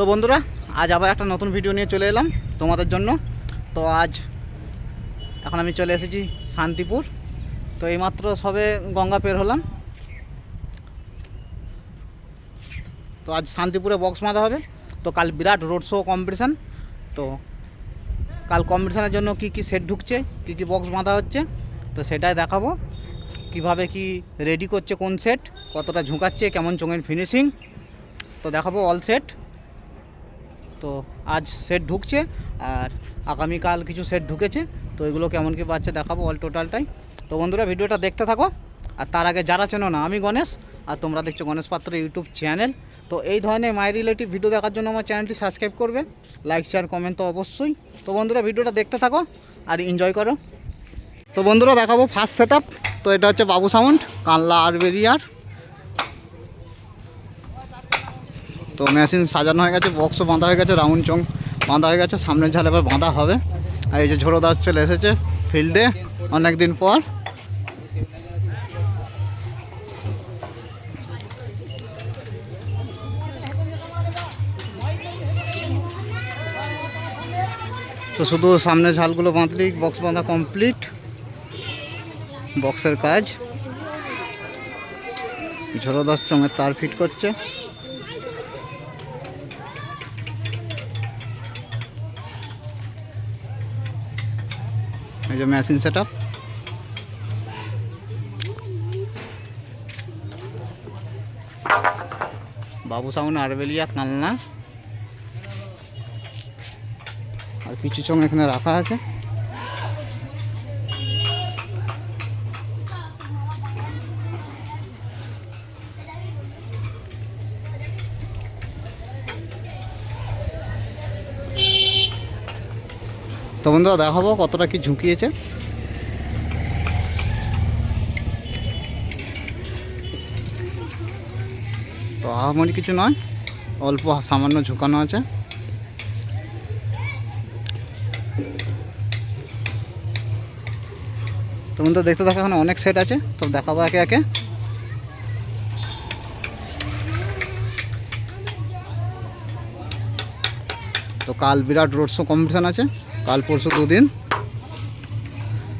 তো বন্ধুরা, আজ আবার একটা নতুন ভিডিও নিয়ে চলে এলাম তোমাদের জন্য। তো আজ এখন আমি চলে এসেছি শান্তিপুর। তো এইমাত্র সবে গঙ্গা পের হলাম। তো আজ শান্তিপুরে বক্স বাঁধা হবে। তো কাল বিরাট রোড শো কম্পিটিশান তো কাল কম্পিটিশানের জন্য কি কি সেট ঢুকছে, কি কি বক্স বাঁধা হচ্ছে, তো সেটাই দেখাবো। কীভাবে কি রেডি করছে কোন সেট কতটা ঝুঁকাচ্ছে, কেমন চোঙের ফিনিশিং তো দেখাবো অল সেট তো আজ সেট ঢুকছে আর আগামীকাল কিছু সেট ঢুকেছে। তো এগুলো কেমন কি পাচ্ছে দেখাবো অল টোটালটাই তো বন্ধুরা, ভিডিওটা দেখতে থাকো। আর তার আগে যারা চেনো না, আমি গণেশ। আর তোমরা দেখছ গণেশ পাত্র ইউটিউব চ্যানেল তো এই ধরনের মাই রিলেটিভ ভিডিও দেখার জন্য আমার চ্যানেলটি সাবস্ক্রাইব করবে। লাইক শেয়ার কমেন্ট তো অবশ্যই। তো বন্ধুরা, ভিডিওটা দেখতে থাকো আর এনজয় করো। তো বন্ধুরা, দেখাবো ফার্স্ট সেট তো এটা হচ্ছে বাবু সাউন্ড কানলা আরবেরিয়ার তো মেশিন সাজানো হয়ে গেছে বক্সও বাঁধা হয়ে গেছে রাউন্ড চং বাঁধা হয়ে গেছে, সামনের ঝালে এবার বাঁধা হবে। আর এই যে ঝোড়ো দাস চলে এসেছে ফিল্ডে অনেক দিন পর। তো শুধু সামনে ঝালগুলো বাঁধলেই বক্স বাঁধা কমপ্লিট বক্সের কাজ। ঝোড়ো দাস চঙের তার ফিট করছে। যে মেশিন সেট বাবু সাউন আরবেলিয়া কালনা আর কিছু চং এখানে রাখা আছে। বন্ধুরা, দেখাবো কতটা কি ঝুঁকিয়েছে। তো আহামরি কিছু নয়, অল্প সামান্য ঝুঁকানো আছে। তো বন্ধুরা, দেখতে থাকা, এখানে অনেক সেট আছে, তো দেখাবো একে একে। তো কাল বিরাট রোড শো কম্পিটিশান আছে। কাল পরশু দুদিন।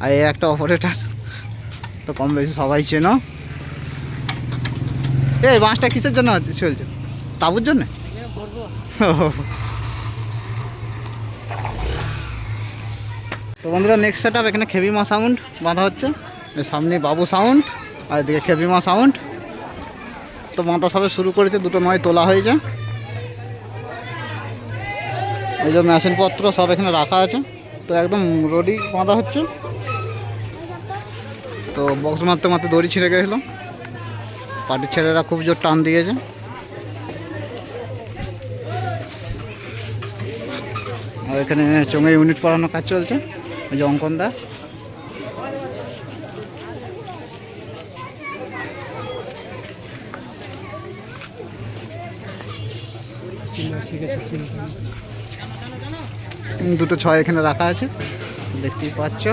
আর এই একটা অপারেটার। তো কম বেশি সবাই চেনো। এই বাঁশটা কিসের জন্য চলছে? তাবুর জন্যে? তো বন্ধুরা নেক্সট সেট এখানে খেবিমা সাউন্ড বাঁধা হচ্ছে। সামনে বাবু সাউন্ড আর এদিকে খেবিমা সাউন্ড তো বাঁধা সবে শুরু করেছে, দুটো নয় তোলা হয়েছে। এই যে মেশিনপত্র সব এখানে রাখা আছে। তো একদম রোডই বাঁধা হচ্ছে। তো বক্স মারতে মারতে দড়ি ছিঁড়ে গেছিল। পার্টির ছেলেরা খুব জোর টান দিয়েছে। আর এখানে চোঙে ইউনিট পড়ানোর কাজ চলছে। এই যে অঙ্কন দা। দুটো ছয় এখানে রাখা আছে। দেখতেই পাচ্ছ।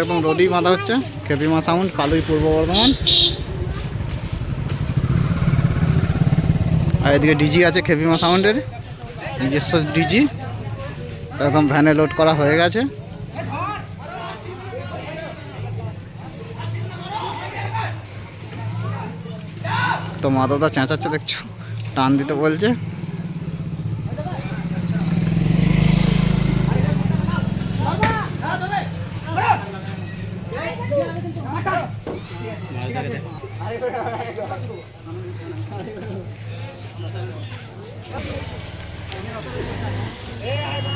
একদম রোডই বাঁধা হচ্ছে। খেপি খেপিমা সাউন্ড কালুই পূর্ব বর্ধমান। আর এদিকে ডিজি আছে খেপি খেপিমা সাউন্ডের নিজস্ব ডিজি একদম ভ্যানে লোড করা হয়ে গেছে। তো মা দাদা চেঁচাচ্ছে, দেখছ? টান দিতে বলছে।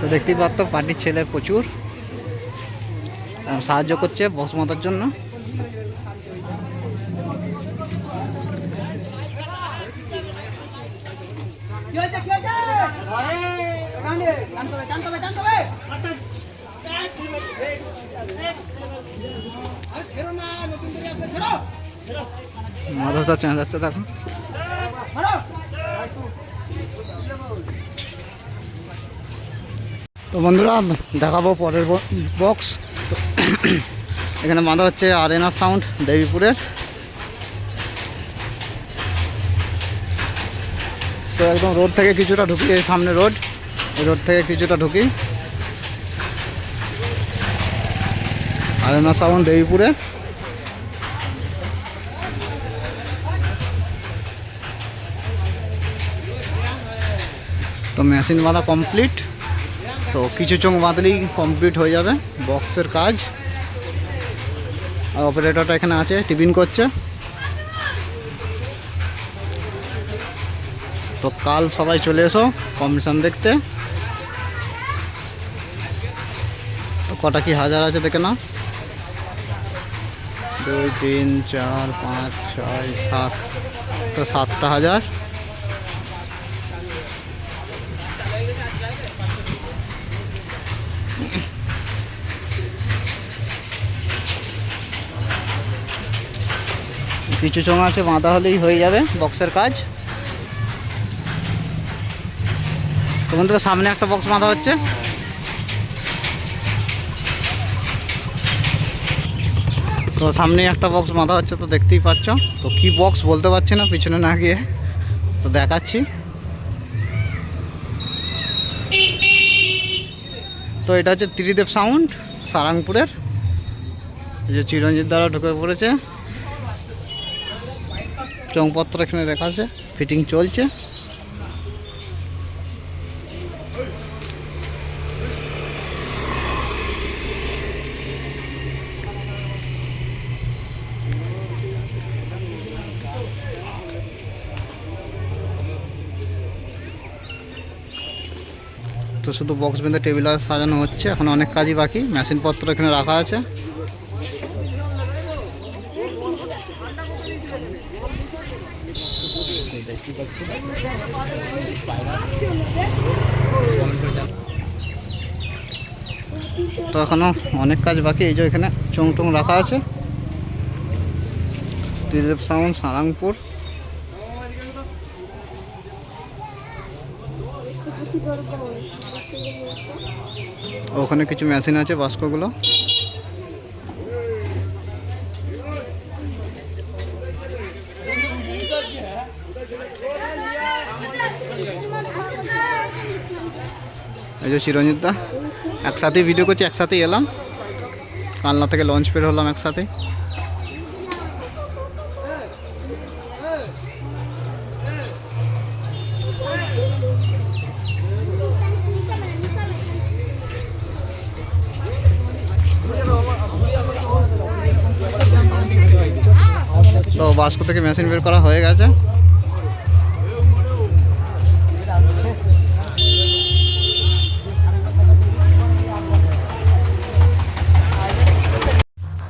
তো দেখতেই পারতো পার্টির ছেলে প্রচুর। সাহায্য করছে বস মাতার জন্য। মাধবটা চেঁচ যাচ্ছে দেখো। তো বন্ধুরা দেখাবো পরের বক্স এখানে বাঁধা হচ্ছে আরেনা সাউন্ড দেবীপুরের। তো একদম রোড থেকে কিছুটা ঢুকি, এই সামনে রোড। রোড থেকে কিছুটা ঢুকি। আরেনা সাউন্ড দেবীপুরে। তো মেশিন বাঁধা কমপ্লিট তো কিছু চোখ বাঁধলেই কমপ্লিট হয়ে যাবে বক্সের কাজ। আর অপারেটরটা এখানে আছে, টিফিন করছে। তো কাল সবাই চলে এসো কম্পিটিশন দেখতে তো কটা কি হাজার আছে দেখে না দুই তিন চার পাঁচ ছয় সাত তো সাতটা হাজার কিছু চোঙ আছে বাঁধা হলেই হয়ে যাবে বক্সের কাজ বন্ধুরা, সামনে একটা বক্স বাঁধা হচ্ছে। তো সামনে একটা বক্স বাঁধা হচ্ছে, তো দেখতেই পাচ্ছ। তো কি বক্স বলতে পারছি না, পিছনে না গিয়ে। তো দেখাচ্ছি। তো এটা হচ্ছে ত্রিদেব সাউন্ড সারাংপুরের। যে চিরঞ্জিত দ্বারা ঢুকে পড়েছে। চংপত্র এখানে রেখা আছে ফিটিং চলছে। তো শুধু বক্স বেঁধে টেবিল আর সাজানো হচ্ছে। এখন অনেক কাজই বাকি। মেশিনপত্র এখানে রাখা আছে। তো এখনও অনেক কাজ বাকি। এই যে এখানে চোং টোং রাখা আছে। ত্রিদেব সাউন্ড সারাংপুর। ওখানে কিছু মেশিন আছে, বাস্কগুলো। এই যে চিরঞ্জিত একসাথেই ভিডিও করছি, একসাথেই এলাম। কালনা থেকে লঞ্চ পের হলাম একসাথে। বাস্কো থেকে মেশিন বের করা হয়ে গেছে।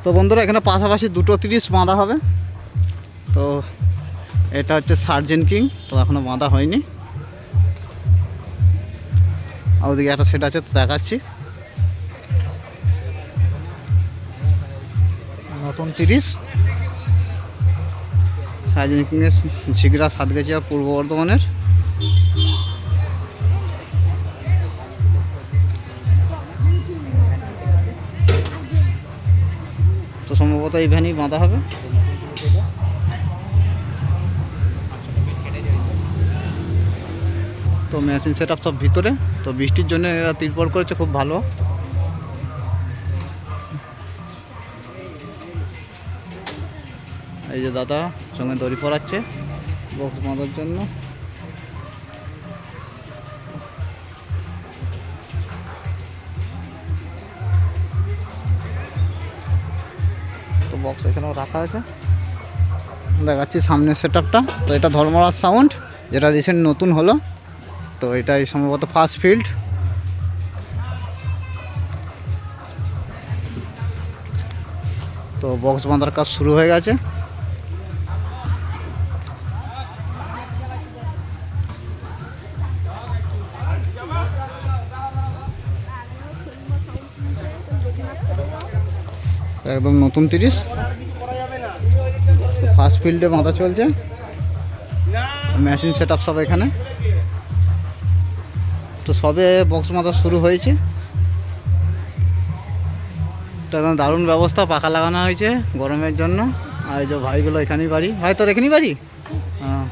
তো বন্ধুরা, এখানে পাশাপাশি দুটো তিরিশ বাঁধা হবে। তো এটা হচ্ছে সার্জেন কিং, তো এখনও বাঁধা হয়নি। আর ওদিকে একটা সেট আছে, তো দেখাচ্ছি। নতুন তিরিশ। সার্জেন কিংয়ের ঝিগড়া, সাতগাছিয়া, পূর্ব বর্ধমানের। তো সম্ভবত এই ভ্যানই বাঁধা হবে। তো মেশিন সেট সব ভিতরে। তো বৃষ্টির জন্য এরা তিরপল করেছে, খুব ভালো। এই যে দাদা সঙ্গে দড়ি পরাচ্ছে বক্স বাঁধার জন্য। তো বক্স এখানেও রাখা আছে। দেখাচ্ছি সামনের সেট তো এটা ধর্মরাজ সাউন্ড, যেটা রিসেন্ট নতুন হলো। তো এটাই সম্ভবত ফার্স্ট ফিল্ড তো বক্স বাঁধার কাজ শুরু হয়ে গেছে। একদম নতুন তিরিশ। ফার্স্ট ফিল্ডে মাথা চলছে। মেশিন সেট সব এখানে। তো সবে বক্স মাথা শুরু হয়েছে। তো দারুণ ব্যবস্থা, পাখা লাগানো হয়েছে গরমের জন্য। আর এই যে ভাইগুলো এখানেই বাড়ি। ভাই, তোর এখানেই বাড়ি? হ্যাঁ।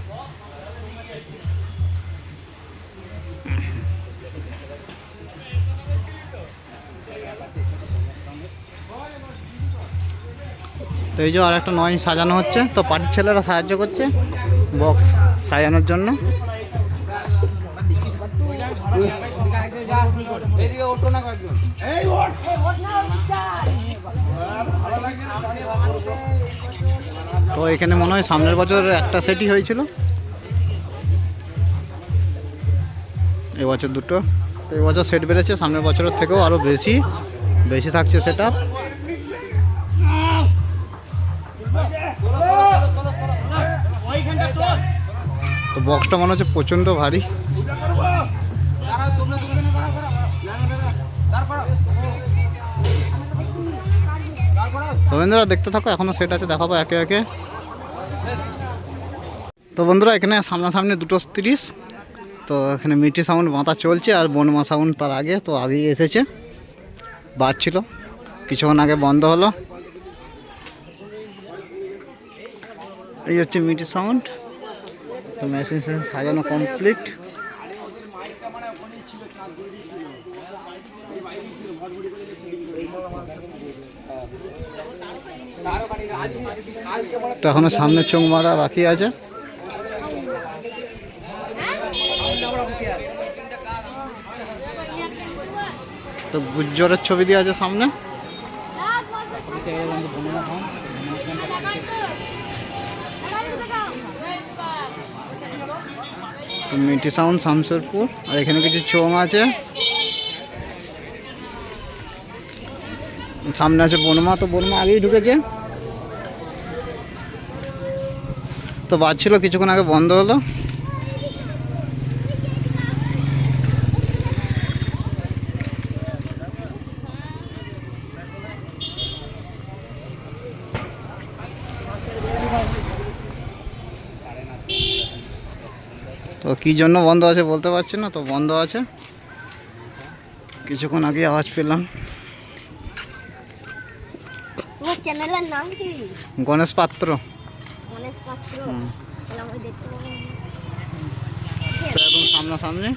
তো এই যে আর একটা নয় সাজানো হচ্ছে। তো পার্টির ছেলেরা সাহায্য করছে বক্স সাজানোর জন্য। তো এখানে মনে হয় সামনের বছর একটা সেটই হয়েছিল। এবছর দুটো। এবছর সেট বেড়েছে, সামনের বছরের থেকেও আরও বেশি বেশি থাকছে সেটা তো বক্সটা মনে হচ্ছে প্রচণ্ড ভারী। তো বন্ধুরা দেখতে থাকো এখনও সেট আছে দেখাবো একে একে। তো বন্ধুরা এখানে সামনাসামনি দুটো তিরিশ। তো এখানে মিটি সাউন্ড বাঁধা চলছে আর বনমা সাউন্ড তার আগে তো আগেই এসেছে। বাজছিল। কিছুক্ষণ আগে বন্ধ হলো। এই হচ্ছে মিটি সাউন্ড। তো মেশিন সাজানো কমপ্লিট তো এখনও সামনে চোখ বাঁধা বাকি আছে। তো গুজ্জরের ছবি দিয়ে আছে সামনে। মিটি সাউন্ড, শামসুরপুর। আর এখানে কিছু চোং আছে। সামনে আছে বনমা, তো বনমা আগেই ঢুকেছে। তো বাজছিল, কিছুক্ষণ আগে বন্ধ হলো। কী জন্য বন্ধ আছে বলতে পারছি না তো বন্ধ আছে। কিছুক্ষণ আগে আওয়াজ পেলাম। চ্যানেলের নাম কি? গণেশ পাত্র। গণেশ একদম সামনাসামনি।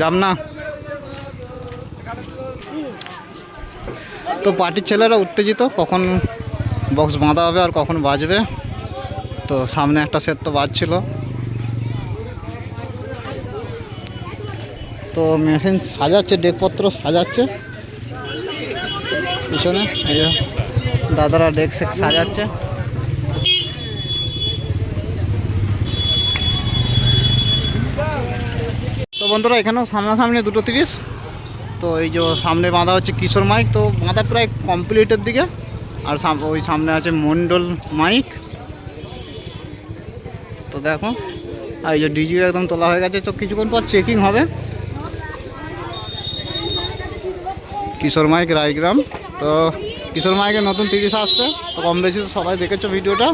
যাব না। তো পার্টির ছেলেরা উত্তেজিত, কখন বক্স বাঁধা হবে আর কখন বাজবে। তো সামনে একটা সেট তো বাজছিল। তো মেশিন সাজাচ্ছে ডেকপত্র সাজাচ্ছে। পিছনে এই দাদারা ডেক সেক সাজাচ্ছে। তো বন্ধুরা, এখানেও সামনাসামনি দুটো তিরিশ। তো এই যে সামনে বাঁধা হচ্ছে কিশোর মাইক, তো বাঁধা প্রায় কমপ্লিটের দিকে। আর ওই সামনে আছে মন্ডল মাইক। তো দেখো, আর এই যে ডিজিও একদম তোলা হয়ে গেছে, তো কিছুক্ষণ পর চেকিং হবে। কিশোর মাইক রায়গ্রাম। তো কিশোর মাইকের নতুন তিরিশ আসছে, তো কম বেশি তো সবাই দেখেছ ভিডিওটা।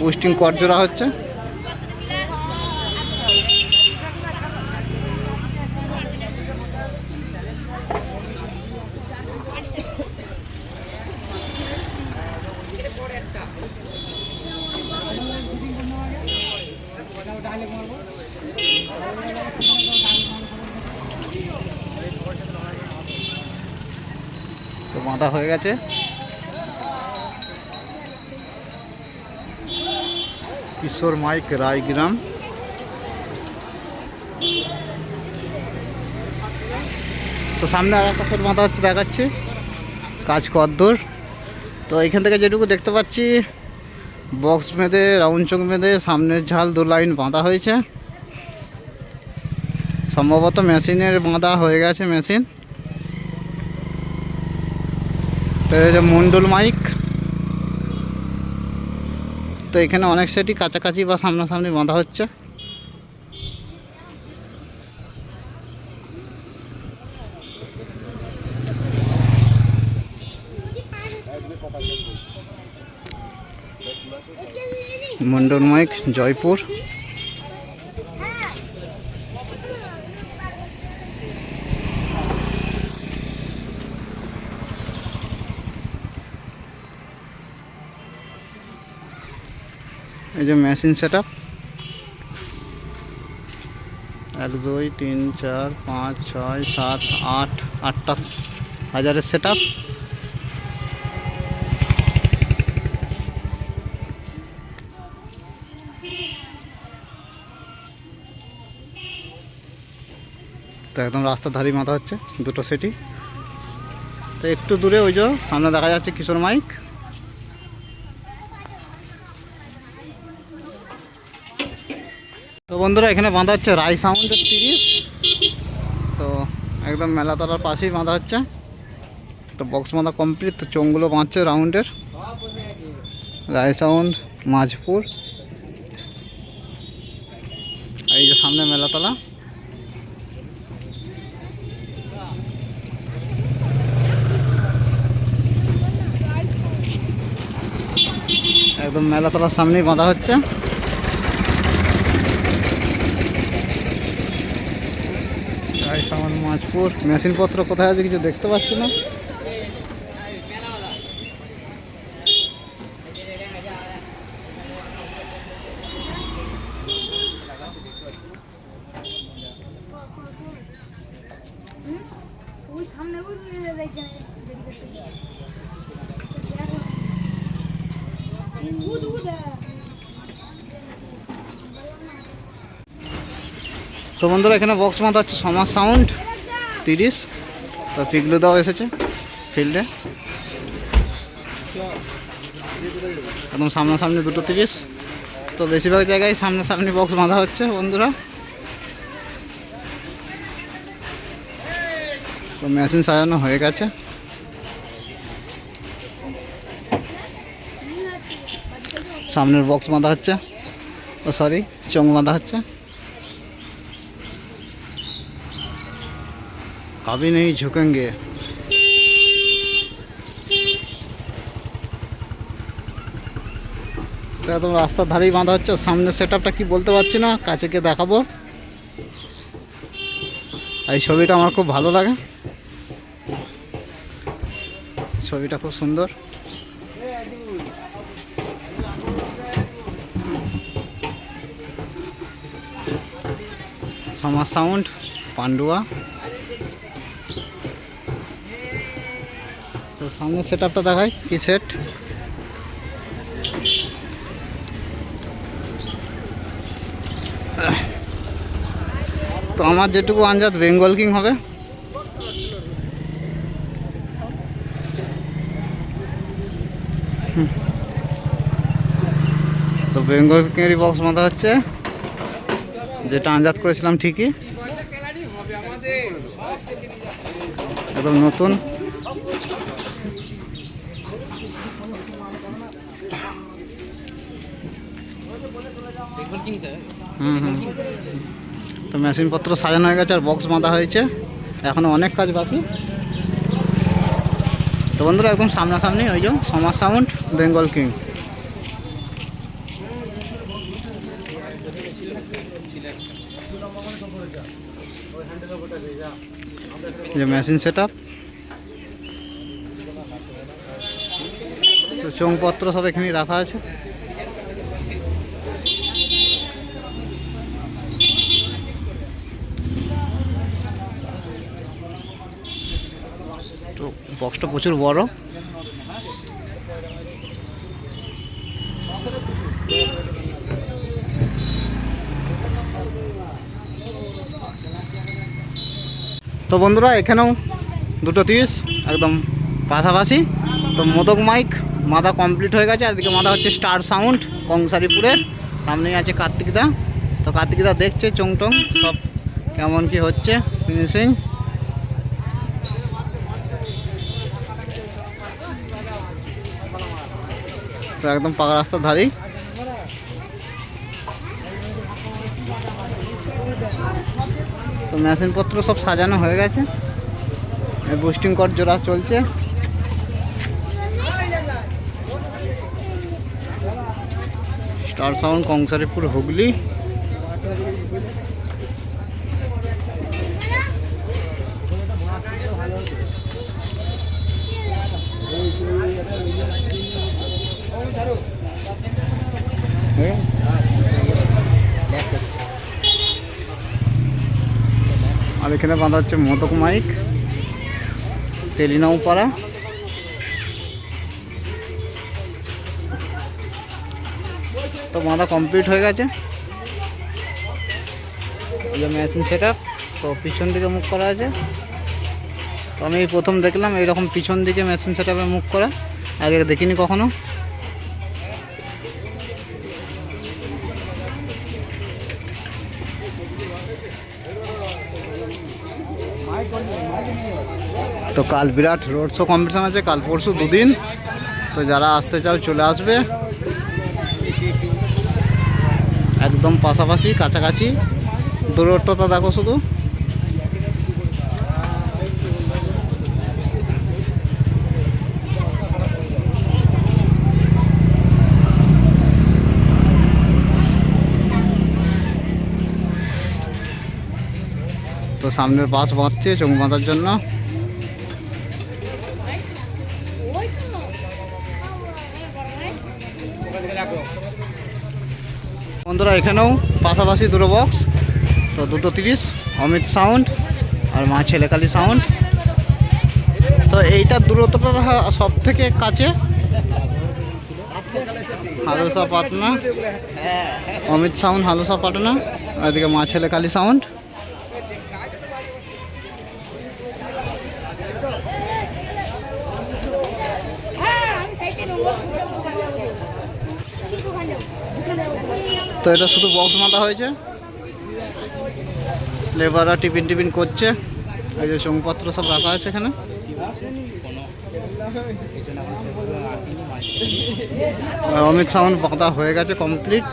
বুস্টিং কর জোড়া হচ্ছে। বাঁধা হয়ে গেছে। কিশোর মাইক রায়গ্রাম। তো সামনে আর একটা সেট বাঁধা হচ্ছে দেখাচ্ছি। কাজ কদ্দূর তো এখান থেকে যেটুকু দেখতে পাচ্ছি বক্স বেঁধে রাউন্ড চোখ বেঁধে, সামনের ঝাল দু লাইন বাঁধা হয়েছে। সম্ভবত মেশিনের বাঁধা হয়ে গেছে মেশিন যে মন্ডল মাইক। তো এখানে অনেক সেটই কাছাকাছি বা সামনাসামনি বাঁধা হচ্ছে। মন্ডল মাইক, জয়পুর। এই যে মেশিন সেট আপ এক, দুই, তিন, চার, পাঁচ, ছয়, সাত, আট, আটটা হাজারের সেট আপ তো একদম রাস্তার ধারেই মাথা হচ্ছে দুটো সেটি। তো একটু দূরে ওই যে সামনে দেখা যাচ্ছে কিশোর মাইক। তো বন্ধুরা, এখানে বাঁধা হচ্ছে রাই সাউন্ডের তিরিশ তো একদম মেলাতলার পাশেই বাঁধা হচ্ছে। তো বক্স বাঁধা কমপ্লিট তো চোঙগুলো বাঁধছে রাউন্ডের রাই সাউন্ড, মাঝপুর। এই যে সামনে মেলাতলা। একদম মেলাতলার সামনেই বাঁধা হচ্ছে। মাঝপুর মেশিনপত্র কোথায় আছে কিছু দেখতে পাচ্ছি না। তো বন্ধুরা, এখানে বক্স বাঁধা হচ্ছে সমাজ সাউন্ড। তিরিশ। তো পিগলু দাও এসেছে ফিল্ডে। একদম সামনাসামনি দুটো তিরিশ। তো বেশিরভাগ জায়গায় সামনাসামনি বক্স বাঁধা হচ্ছে বন্ধুরা। তো মেশিন সাজানো হয়ে গেছে। সামনের বক্স বাঁধা হচ্ছে। ও সরি চোঙ বাঁধা হচ্ছে। कभी नहीं झुकेंगे তো একদম রাস্তার ধারেই বাঁধা হচ্ছে সামনের সেট আপটা কি বলতে পারছি না কাছে গিয়ে দেখাবো এই ছবিটা আমার খুব ভালো লাগে ছবিটা খুব সুন্দর সমাজ সাউন্ড পান্ডুয়া তো সামনের সেট আপটা দেখাই, কি সেট তো আমার যেটুকু আঞ্জাদ বেঙ্গল কিং হবে। তো বেঙ্গল কিংয়েরই বক্স মাথা হচ্ছে। যেটা আঞ্জাদ করেছিলাম ঠিকই। একদম নতুন। হুম হুম। তো মেশিনপত্র সাজানো হয়ে গেছে আর বক্স বাঁধা হয়েছে। এখনও অনেক কাজ বাকি। তো বন্ধুরা, একদম সামনাসামনি ওই যে সমাজ সাউন্ড বেঙ্গল কিং। যে মেশিন সেট আপ তো চোঙপত্র সব এখানেই রাখা আছে তো বক্সটা প্রচুর বড়। তো বন্ধুরা, এখানেও দুটো তিরিশ, একদম পাশাপাশি। তো মোদক মাইক, মাথা কমপ্লিট হয়ে গেছে। এদিকে মাথা হচ্ছে স্টার সাউন্ড কংসারিপুরের। সামনেই আছে কার্তিকদা তো কার্তিকদা দেখছে চংটং, সব কেমন কি হচ্ছে ফিনিশিং একদম পাকা রাস্তার ধারেই। তো মেশিনপত্র সব সাজানো হয়ে গেছে। বুস্টিং কর জোড়া চলছে। স্টার সাউন্ড কংসারিপুর হুগলি আর এখানে বাঁধা হচ্ছে মোদক মাইক টেলিনাও পাড়া। তো বাঁধা কমপ্লিট হয়ে গেছে। মেশিন সেট তো পিছন দিকে মুখ করা আছে। তো আমি প্রথম দেখলাম, এইরকম পিছন দিকে মেশিন সেট মুখ করা। আগে দেখিনি কখনো। তো কাল বিরাট রোড শো কম্পিটিশান আছে, কাল পরশু দুদিন। তো যারা আসতে চাও, চলে আসবে। একদম পাশাপাশি, কাছাকাছি। দূরত্বটা দেখো শুধু। তো সামনের বাস বাঁধছে চোখ বাঁধার জন্য। বন্ধুরা, এখানেও পাশাপাশি দুটো বক্স তো দুটো তিরিশ, অমিত সাউন্ড আর মা ছেলেকালি সাউন্ড তো এইটার দূরত্বটা সব থেকে কাছে। হালুসা পাটনা। অমিত সাউন্ড হালুসা পাটনা। এদিকে মা ছেলেকালি সাউন্ড তো এটা শুধু বক্স মাথা হয়েছে। লেবাররা টিফিন টিফিন করছে। এই যে সংপত্র সব রাখা আছে এখানে। অমিত সাউন্ড বাঁধা হয়ে গেছে কমপ্লিট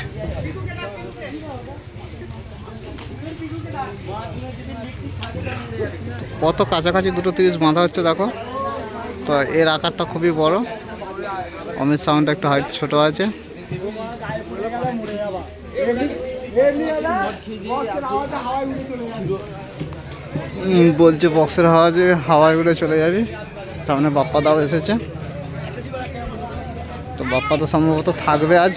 কত কাছাকাছি দুটো তিরিশ বাঁধা হচ্ছে দেখো। তো এর আকারটা খুবই বড়। অমিত সাউন্ড একটু হাইট ছোট আছে। বলছে বক্সের হাওয়া যে হাওয়ায় উড়ে চলে যাবি। সামনে বাপ্পা দাও এসেছে। তো বাপ্পা তো সম্ভবত থাকবে আজ।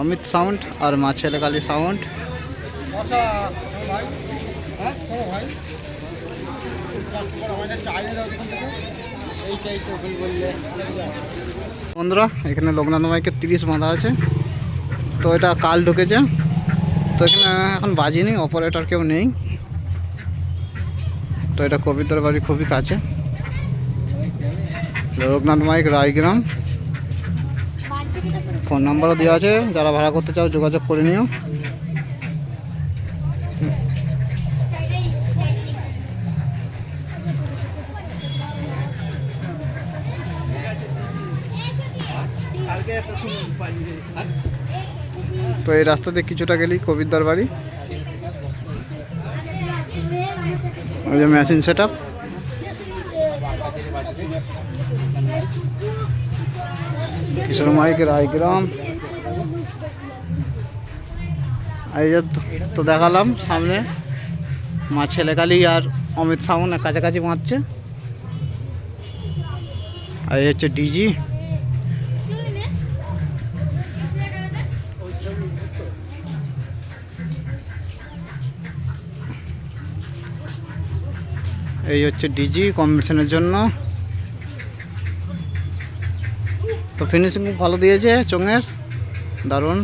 অমিত সাউন্ড আর মা ছেলেকালী সাউন্ড। বন্ধুরা, এখানে লোকনাথ মাইকে তিরিশ বাঁধা আছে। তো এটা কাল ঢুকেছে। তো এখানে এখন বাজিনি অপারেটর কেউ নেই। তো এটা কবিতার বাড়ি খুবই কাছে। লোকনাথ মাইক, রায়গ্রাম। ফোন নাম্বারও দেওয়া আছে, যারা ভাড়া করতে চাও যোগাযোগ করে নিও। তো এই রাস্তা দিয়ে কিছুটা গেলেই কবিরদার বাড়ি। ওই যে machine set up Kishore mike Raigram এই যে তো- দেখালাম সামনে। মা ছেলেকালি আর অমিত সাউন্ড কাছাকাছি মারছে আর হচ্ছে ডিজি। এই হচ্ছে ডিজি কম্পিটিশনের জন্য। তো ফিনিশিং খুব ভালো দিয়েছে চোঙের। দারুণ।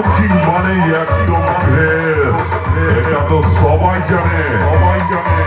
কি মানে একদম ফ্রেশ এটা সবাই জানে। সবাই জানে।